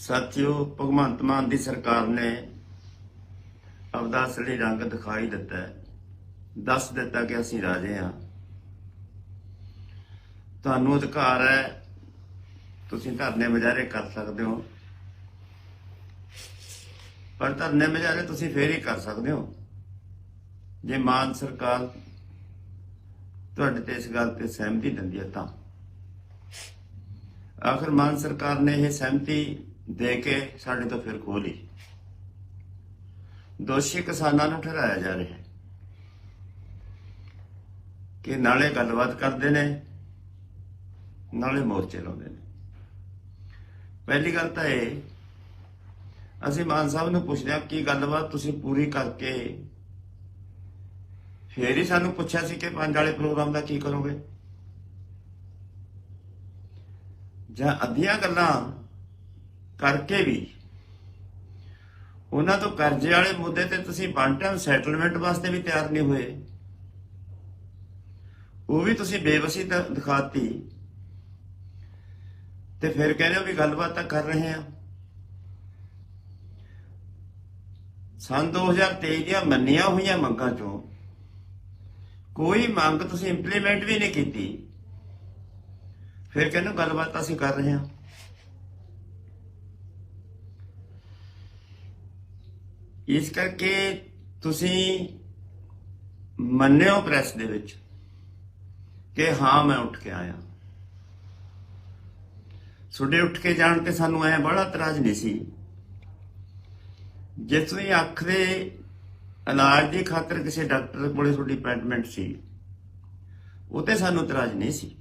ਸਾਥੀਓ, ਭਗਵੰਤ ਮਾਨ ਦੀ ਸਰਕਾਰ ਨੇ ਆਪਦਾ ਅਸਲੀ ਰੰਗ ਦਿਖਾਈ ਦਿੱਤਾ ਹੈ। ਦੱਸ ਦਿੱਤਾ ਕਿ ਅਸੀਂ ਰਾਜੇ ਹਾਂ। ਤੁਹਾਨੂੰ ਅਧਿਕਾਰ ਹੈ, ਤੁਸੀਂ ਧਰਨੇ ਮੁਜ਼ਾਹਰੇ ਕਰ ਸਕਦੇ ਹੋ। ਪਰ ਧਰਨੇ ਮੁਜ਼ਾਹਰੇ ਤੁਸੀਂ ਫੇਰ ਹੀ ਕਰ ਸਕਦੇ ਹੋ। ਜੇ ਮਾਨ ਸਰਕਾਰ ਤੁਹਾਡੇ ਤੇ ਇਸ ਗੱਲ ਤੇ ਸਹਿਮਤੀ ਦਿੰਦੀ ਹੈ ਤਾਂ। ਆਖਰ ਮਾਨ ਸਰਕਾਰ ਨੇ ਇਹ ਸਹਿਮਤੀ ਦੇ ਕੇ ਸਾਡੇ ਤੋਂ ਫਿਰ ਖੋਹ ਲਈ। ਦੋਸ਼ੀ ਕਿਸਾਨਾਂ ਨੂੰ ਠਹਿਰਾਇਆ ਜਾ ਰਿਹਾ ਹੈ ਕਿ ਨਾਲੇ ਗੱਲਬਾਤ ਕਰਦੇ ਨੇ, ਨਾਲੇ ਮੋਰਚੇ ਲਾਉਂਦੇ ਨੇ। ਪਹਿਲੀ ਗੱਲ ਤਾਂ ਇਹ, ਅਸੀਂ ਮਾਨ ਸਾਹਿਬ ਨੂੰ ਪੁੱਛਦੇ ਹਾਂ ਕੀ ਗੱਲਬਾਤ ਤੁਸੀਂ ਪੂਰੀ ਕਰਕੇ ਫੇਰ ਹੀ ਸਾਨੂੰ ਪੁੱਛਿਆ ਸੀ ਕਿ ਪੰਜ ਵਾਲੇ ਪ੍ਰੋਗਰਾਮ ਦਾ ਕੀ ਕਰੋਗੇ? ਜਾਂ ਅੱਧੀਆਂ ਗੱਲਾਂ ਕਰਕੇ ਵੀ ਉਹਨਾਂ ਤੋਂ ਕਰਜ਼ੇ ਵਾਲੇ ਮੁੱਦੇ ਤੇ ਤੁਸੀਂ ਵਨ ਟਾਈਮ ਸੈਟਲਮੈਂਟ ਵਾਸਤੇ ਵੀ ਤਿਆਰ ਨਹੀਂ ਹੋਏ। ਉਹ ਵੀ ਤੁਸੀਂ ਬੇਵਸੀ ਦਿਖਾਤੀ। ਤੇ ਫਿਰ ਕਹਿੰਦੇ ਹੋ ਵੀ ਗੱਲਬਾਤ ਤਾਂ ਕਰ ਰਹੇ ਆ ਸਨ 2023 ਦੀਆਂ ਮੰਨੀਆਂ ਹੋਈਆਂ ਮੰਗਾਂ ਚੋਂ ਕੋਈ ਮੰਗ ਤੁਸੀਂ ਇੰਪਲੀਮੈਂਟ ਵੀ ਨਹੀਂ ਕੀਤੀ। ਫਿਰ ਕਹਿੰਦੇ ਗੱਲਬਾਤ ਅਸੀਂ ਕਰ ਰਹੇ ਹਾਂ। ਇਸ ਕਰਕੇ ਤੁਸੀਂ ਮੰਨਿਓ ਪ੍ਰੈਸ ਦੇ ਵਿੱਚ ਕਿ ਹਾਂ, ਮੈਂ ਉੱਠ ਕੇ ਆਇਆ। ਤੁਹਾਡੇ ਉੱਠ ਕੇ ਜਾਣ ਤੇ ਸਾਨੂੰ ਐ ਬੜਾ ਇਤਰਾਜ਼ ਨਹੀਂ ਸੀ। ਜੇ ਤੁਸੀਂ ਅੱਖ ਦੇ ਇਲਾਜ ਦੀ ਖਾਤਰ ਕਿਸੇ ਡਾਕਟਰ ਕੋਲੇ ਤੁਹਾਡੀ ਅਪਾਇੰਟਮੈਂਟ ਸੀ, ਉਹ ਤੇ ਸਾਨੂੰ ਇਤਰਾਜ਼ ਨਹੀਂ ਸੀ।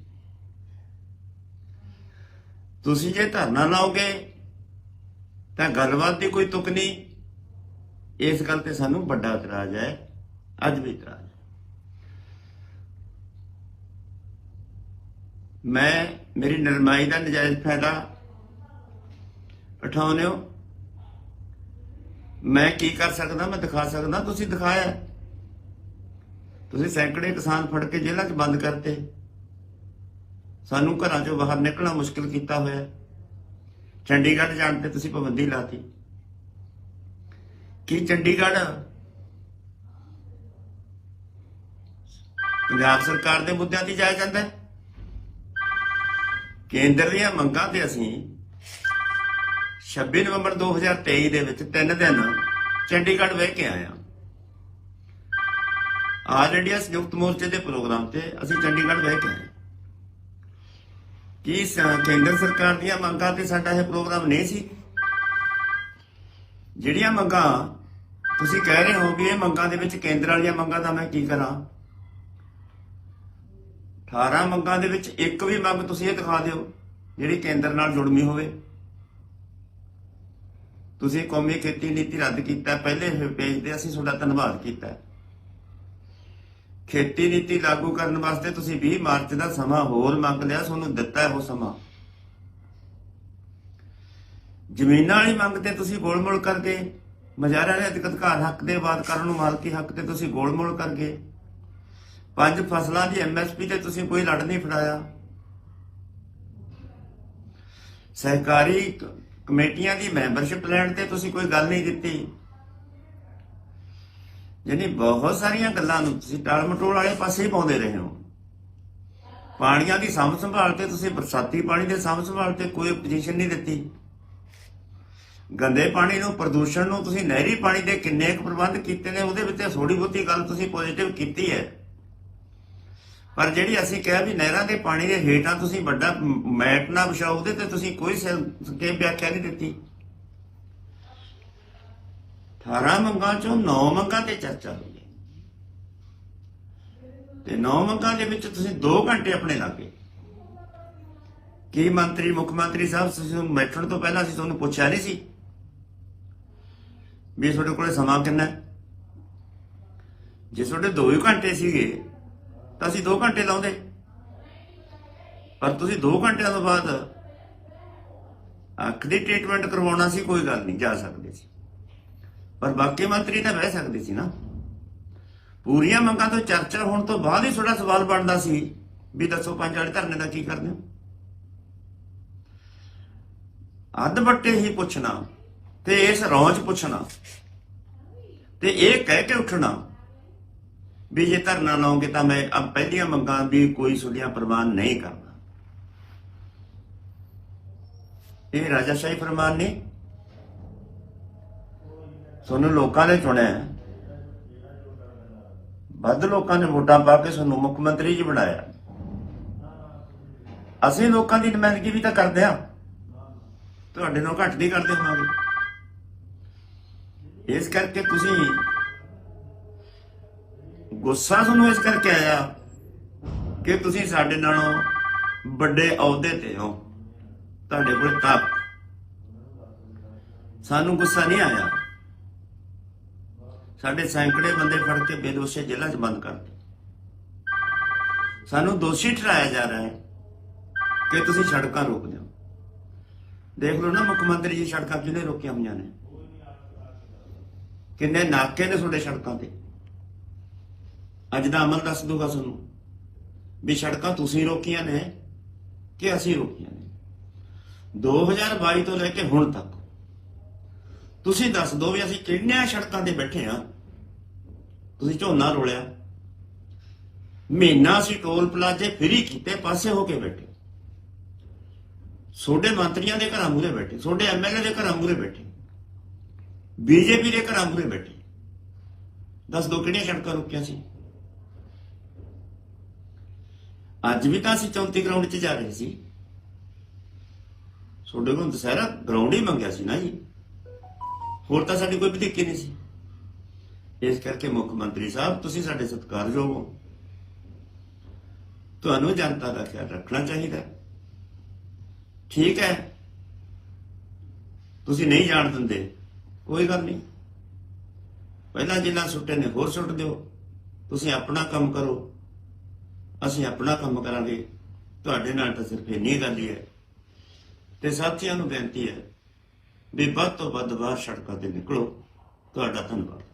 ਤੁਸੀਂ ਜੇ ਧਰਨਾ ਲਾਓਗੇ, ਤਾਂ ਗੱਲਬਾਤ ਦੀ ਕੋਈ ਤੁਕ ਨਹੀਂ। ਇਸ ਗੱਲ ਤੇ ਸਾਨੂੰ ਵੱਡਾ ਇਤਰਾਜ਼ ਹੈ, ਅੱਜ ਵੀ ਇਤਰਾਜ਼ ਹੈ। ਮੈਂ, ਮੇਰੀ ਨਰਮਾਈ ਦਾ ਨਜਾਇਜ਼ ਫਾਇਦਾ ਉਠਾਉਂਦੇ ਹੋ। ਮੈਂ ਕੀ ਕਰ ਸਕਦਾ, ਮੈਂ ਦਿਖਾ ਸਕਦਾ, ਤੁਸੀਂ ਦਿਖਾਇਆ। ਤੁਸੀਂ ਸੈਂਕੜੇ ਕਿਸਾਨ ਫੜ ਕੇ ਜੇਲ੍ਹਾਂ 'ਚ ਬੰਦ ਕਰਤੇ। ਸਾਨੂੰ ਘਰਾਂ 'ਚੋਂ ਬਾਹਰ ਨਿਕਲਣਾ ਮੁਸ਼ਕਲ ਕੀਤਾ ਹੋਇਆ। ਚੰਡੀਗੜ੍ਹ ਜਾਣ ਤੇ ਤੁਸੀਂ ਪਾਬੰਦੀ ਲਾਤੀ। ਕੀ ਚੰਡੀਗੜ੍ਹ? ਪੰਜਾਬ ਸਰਕਾਰ ਦੇ ਮੁੱਦਿਆਂ ਤੇ ਜਾਇਆ ਜਾਂਦਾ ਹੈ। ਕੇਂਦਰ ਦੀਆਂ ਮੰਗਾਂ ਤੇ ਅਸੀਂ 26 ਨਵੰਬਰ 2023 ਦੇ ਵਿੱਚ ਤਿੰਨ ਦਿਨ ਚੰਡੀਗੜ੍ਹ ਵੇਖ ਕੇ ਆਏ ਆਲ ਇੰਡੀਆ ਸੰਯੁਕਤ ਮੋਰਚੇ ਦੇ ਪ੍ਰੋਗਰਾਮ ਤੇ ਅਸੀਂ ਚੰਡੀਗੜ੍ਹ ਬਹਿ ਕੇ ਆਏ ਕੀ ਕੇਂਦਰ ਸਰਕਾਰ ਦੀਆਂ ਮੰਗਾਂ ਤੇ ਸਾਡਾ ਇਹ ਪ੍ਰੋਗਰਾਮ ਨਹੀਂ ਸੀ? ਜਿਹੜੀਆਂ ਮੰਗਾਂ ਤੁਸੀਂ ਕਹਿ ਰਹੇ ਹੋ ਵੀ ਇਹ ਮੰਗਾਂ ਦੇ ਵਿੱਚ ਕੇਂਦਰ ਵਾਲੀਆਂ ਮੰਗਾਂ ਦਾ ਮੈਂ ਕੀ ਕਰਾਂ? 18 ਮੰਗਾਂ ਦੇ ਵਿੱਚ ਇੱਕ ਵੀ ਮੰਗ ਤੁਸੀਂ ਇਹ ਦਿਖਾ ਦਿਓ, ਜਿਹੜੀ ਕੇਂਦਰ ਨਾਲ ਜੁੜਮੀ ਹੋਵੇ। ਤੁਸੀਂ ਕੌਮੀ ਖੇਤੀ ਨੀਤੀ ਰੱਦ ਕੀਤਾ, ਪਹਿਲੇ ਪੇਜ ਤੇ ਅਸੀਂ ਤੁਹਾਡਾ ਧੰਨਵਾਦ ਕੀਤਾ। ਖੇਤੀ ਨੀਤੀ ਲਾਗੂ ਕਰਨ ਵਾਸਤੇ ਤੁਸੀਂ 20 ਮਾਰਚ ਦਾ ਸਮਾਂ ਹੋਰ ਮੰਗ ਲਿਆ, ਤੁਹਾਨੂੰ ਦਿੱਤਾ ਉਹ ਸਮਾਂ। ਜ਼ਮੀਨਾਂ ਵਾਲੀ ਮੰਗ ਤੇ ਤੁਸੀਂ ਗੋਲਮੋਲ ਕਰਕੇ ਮਜਾਰਾ ਦੇ ਅਧਿਕਾਰ ਹੱਕ ਦੇ ਬਾਤ ਕਰਨ ਨੂੰ ਮਾਲਕੀ ਹੱਕ ਤੇ ਤੁਸੀਂ ਗੋਲਮੋਲ ਕਰਕੇ ਪੰਜ ਫਸਲਾਂ ਦੀ ਐਮਐਸਪੀ ਤੇ ਤੁਸੀਂ ਕੋਈ ਲੜ ਨਹੀਂ ਫੜਾਇਆ। ਸਹਿਕਾਰੀ ਕਮੇਟੀਆਂ ਦੀ ਮੈਂਬਰਸ਼ਿਪ ਲੈਣ ਤੇ ਤੁਸੀਂ ਕੋਈ ਗੱਲ ਨਹੀਂ ਕੀਤੀ। ਯਾਨੀ ਬਹੁਤ ਸਾਰੀਆਂ ਗੱਲਾਂ ਨੂੰ ਤੁਸੀਂ ਟਾਲ ਮਟੋਲ ਵਾਲੇ ਪਾਸੇ ਹੀ ਪਾਉਂਦੇ ਰਹੇ ਹੋ। ਪਾਣੀਆਂ ਦੀ ਸਾਂਭ ਸੰਭਾਲ ਤੇ ਤੁਸੀਂ ਬਰਸਾਤੀ ਪਾਣੀ ਦੇ ਸਾਂਭ ਸੰਭਾਲ ਤੇ ਕੋਈ ਪੋਜੀਸ਼ਨ ਨਹੀਂ ਦਿੱਤੀ। ਗੰਦੇ ਪਾਣੀ ਨੂੰ, ਪ੍ਰਦੂਸ਼ਣ ਨੂੰ, ਤੁਸੀਂ ਨਹਿਰੀ ਪਾਣੀ ਦੇ ਕਿੰਨੇ ਕੁ ਪ੍ਰਬੰਧ ਕੀਤੇ ਨੇ, ਉਹਦੇ ਵਿੱਚ ਥੋੜੀ ਬਹੁਤੀ ਗੱਲ ਤੁਸੀਂ ਪੋਜ਼ਿਟਿਵ ਕੀਤੀ ਹੈ। ਪਰ ਜਿਹੜੀ ਅਸੀਂ ਕਿਹਾ ਵੀ ਨਹਿਰਾਂ ਦੇ ਪਾਣੀ ਦੇ ਹੇਠਾਂ ਤੁਸੀਂ ਵੱਡਾ ਮੈਟ ਨਾ ਵਿਛਾਓ, ਉਹਦੇ ਤੇ ਤੁਸੀਂ ਕੋਈ ਸੰਖੇਪ ਵਿਆਖਿਆ ਨਹੀਂ ਦਿੱਤੀ। 18 ਮੰਗਾਂ ਚੋਂ 9 ਮੰਗਾਂ ਤੇ ਚਰਚਾ ਹੋਈ ਹੈ। ਤੇ 9 ਮੰਗਾਂ ਦੇ ਵਿੱਚ ਤੁਸੀਂ 2 ਘੰਟੇ ਆਪਣੇ ਲਾਗੇ। ਕੀ ਮੰਤਰੀ, ਮੁੱਖ ਮੰਤਰੀ ਸਾਹਿਬ, ਤੁਸੀਂ ਨੂੰ ਬੈਠਣ ਤੋਂ ਪਹਿਲਾਂ ਅਸੀਂ ਤੁਹਾਨੂੰ ਪੁੱਛਿਆ ਨਹੀਂ ਸੀ? ਵੀ ਤੁਹਾਡੇ ਕੋਲੇ ਸਮਾਂ ਕਿੰਨਾ ਹੈ? ਜੇ ਤੁਹਾਡੇ 2 ਹੀ ਘੰਟੇ ਸੀਗੇ, ਤਾਂ ਅਸੀਂ 2 ਘੰਟੇ ਲਾਉਂਦੇ। ਪਰ ਤੁਸੀਂ 2 ਘੰਟਿਆਂ ਤੋਂ ਬਾਅਦ ਅੱਖ ਦੀ ਟ੍ਰੀਟਮੈਂਟ ਕਰਵਾਉਣਾ ਸੀ, ਕੋਈ ਗੱਲ ਨਹੀਂ, ਜਾ ਸਕਦੇ ਸੀ। ਪਰ ਬਾਕੀ ਮੰਤਰੀ ਤਾਂ ਬਹਿ ਸਕਦੇ ਸੀ ਨਾ। ਪੂਰੀਆਂ ਮੰਗਾਂ ਤੋਂ ਚਰਚਾ ਹੋਣ ਤੋਂ ਬਾਅਦ ਹੀ ਤੁਹਾਡਾ ਸਵਾਲ ਬਣਦਾ ਸੀ ਵੀ ਦੱਸੋ ਪੰਜ ਵਾਲੇ ਧਰਨੇ ਦਾ ਕੀ ਕਰਦੇ ਹੋ? ਅੱਧ ਬੱਟੇ ਹੀ ਪੁੱਛਣਾ। ਤੇ ਇਸ ਰੌਂਚ ਪੁੱਛਣਾ। ਤੇ ਇਹ ਕਹਿ ਕੇ ਉੱਠਣਾ ਵੀ ਜੇ ਧਰਨਾ ਲਾਉਂਗੇ ਤਾਂ ਮੈਂ ਅਬ ਪਹਿਲੀਆਂ ਮੰਗਾਂ ਵੀ ਕੋਈ ਸੁਧੀਆਂ ਪ੍ਰਵਾਨ ਨਹੀਂ ਕਰਨਾ ਇਹ ਰਾਜਾ ਸ਼ਾਹੀ ਫਰਮਾਨ ਨਹੀਂ ਤੁਹਾਨੂੰ ਲੋਕਾਂ ਨੇ ਚੁਣਿਆ ਵੱਧ ਲੋਕਾਂ ਨੇ ਵੋਟਾਂ ਪਾ ਕੇ ਤੁਹਾਨੂੰ ਮੁੱਖ ਮੰਤਰੀ ਜੀ ਬਣਾਇਆ। ਅਸੀਂ ਲੋਕਾਂ ਦੀ ਨੁਮਾਇੰਦਗੀ ਵੀ ਤਾਂ ਕਰਦੇ ਆ ਤੁਹਾਡੇ ਨਾਲ ਘੱਟ ਨਹੀਂ ਕਰਦੇ ਹੋਵਾਂਗੇ। ਇਸ ਕਰਕੇ ਤੁਸੀਂ ਗੁੱਸਾ ਤੁਹਾਨੂੰ ਇਸ ਕਰਕੇ ਆਇਆ ਕਿ ਤੁਸੀਂ ਸਾਡੇ ਨਾਲੋਂ ਵੱਡੇ ਅਹੁਦੇ ਤੇ ਹੋ। ਤੁਹਾਡੇ ਕੋਲ ਤਾਕਤ ਸਾਨੂੰ ਗੁੱਸਾ ਨਹੀਂ ਆਇਆ। ਸਾਡੇ ਸੈਂਕੜੇ ਬੰਦੇ ਫੜ ਕੇ ਬੇਦੋਸ਼ੇ ਜੇਲ੍ਹਾਂ 'ਚ ਬੰਦ ਕਰਤੇ ਸਾਨੂੰ ਦੋਸ਼ੀ ਠਹਿਰਾਇਆ ਜਾ ਰਿਹਾ ਹੈ ਕਿ ਤੁਸੀਂ ਸੜਕਾਂ ਰੋਕ ਦਿਓ ਦੇਖ ਲਓ ਨਾ ਮੁੱਖ ਮੰਤਰੀ ਜੀ ਸੜਕਾਂ ਕਿਹਨੇ ਰੋਕੀਆਂ ਹੋਈਆਂ ਨੇ? ਕਿੰਨੇ ਨਾਕੇ ਨੇ ਤੁਹਾਡੇ ਸੜਕਾਂ ਤੇ? ਅੱਜ ਦਾ ਅਮਲ ਦੱਸ ਦੂਗਾ ਤੁਹਾਨੂੰ ਵੀ ਸੜਕਾਂ ਤੁਸੀਂ ਰੋਕੀਆਂ ਨੇ ਕਿ ਅਸੀਂ ਰੋਕੀਆਂ ਨੇ? 2022 ਤੋਂ ਲੈ ਕੇ ਹੁਣ ਤੱਕ ਤੁਸੀਂ ਦੱਸ ਦਿਓ ਵੀ ਅਸੀਂ ਕਿਹੜੀਆਂ ਸੜਕਾਂ ਤੇ ਬੈਠੇ ਆ ਤੁਸੀਂ ਝੋਨਾ ਰੋਲਿਆ। ਮਹੀਨਾ ਅਸੀਂ ਟੋਲ ਪਲਾਜ਼ੇ ਫ੍ਰੀ ਕੀਤੇ, ਪਾਸੇ ਹੋ ਕੇ ਬੈਠੇ। ਛੋਡੇ ਮੰਤਰੀਆਂ ਦੇ ਘਰਾਂ ਮੂਹਰੇ ਬੈਠੇ ਛੋਡੇ ਐਮਐਲਏ ਦੇ ਘਰਾਂ ਮੂਹਰੇ ਬੈਠੇ। ਬੀਜੇਪੀ ਦੇ ਘਰਾਂ ਮੂਹਰੇ ਬੈਠੇ। ਦੱਸ ਦੋ ਕਿਹੜੀਆਂ ਸੜਕਾਂ ਰੁਕੀਆਂ ਸੀ? ਅੱਜ ਵੀ ਤਾਂ ਅਸੀਂ 34 ਗਰਾਊਂਡ 'ਚ ਜਾ ਰਹੇ ਸੀ। ਛੋਡੇ ਕੋਲ ਦੁਸਹਿਰਾ ਗਰਾਊਂਡ ਹੀ ਮੰਗਿਆ ਸੀ ਨਾ ਜੀ। ਹੋਰ ਤਾਂ ਸਾਡੀ ਕੋਈ ਵਧੀਕੀ ਨਹੀਂ ਸੀ। ਇਸ ਕਰਕੇ ਮੁੱਖ ਮੰਤਰੀ ਸਾਹਿਬ, ਤੁਸੀਂ ਸਾਡੇ ਸਤਿਕਾਰਯੋਗ ਹੋ। ਤੁਹਾਨੂੰ ਜਨਤਾ ਦਾ ਖਿਆਲ ਰੱਖਣਾ ਚਾਹੀਦਾ। ਠੀਕ ਹੈ। ਤੁਸੀਂ ਨਹੀਂ ਜਾਣ ਦਿੰਦੇ। ਕੋਈ ਗੱਲ ਨਹੀਂ। ਪਹਿਲਾਂ ਜਿੰਨਾ ਸੁੱਟੇ ਨੇ, ਹੋਰ ਸੁੱਟ ਦਿਓ। ਤੁਸੀਂ ਆਪਣਾ ਕੰਮ ਕਰੋ। ਅਸੀਂ ਆਪਣਾ ਕੰਮ ਕਰਾਂਗੇ। ਤੁਹਾਡੇ ਨਾਲ ਤਾਂ ਸਿਰਫ ਇੰਨੀ ਗੱਲ ਹੀ ਹੈ। ਤੇ ਸਾਥੀਆਂ ਨੂੰ ਬੇਨਤੀ ਹੈ ਵੀ ਵੱਧ ਤੋਂ ਵੱਧ ਬਾਹਰ ਸੜਕਾਂ ਤੇ ਨਿਕਲੋ। ਤੁਹਾਡਾ ਧੰਨਵਾਦ।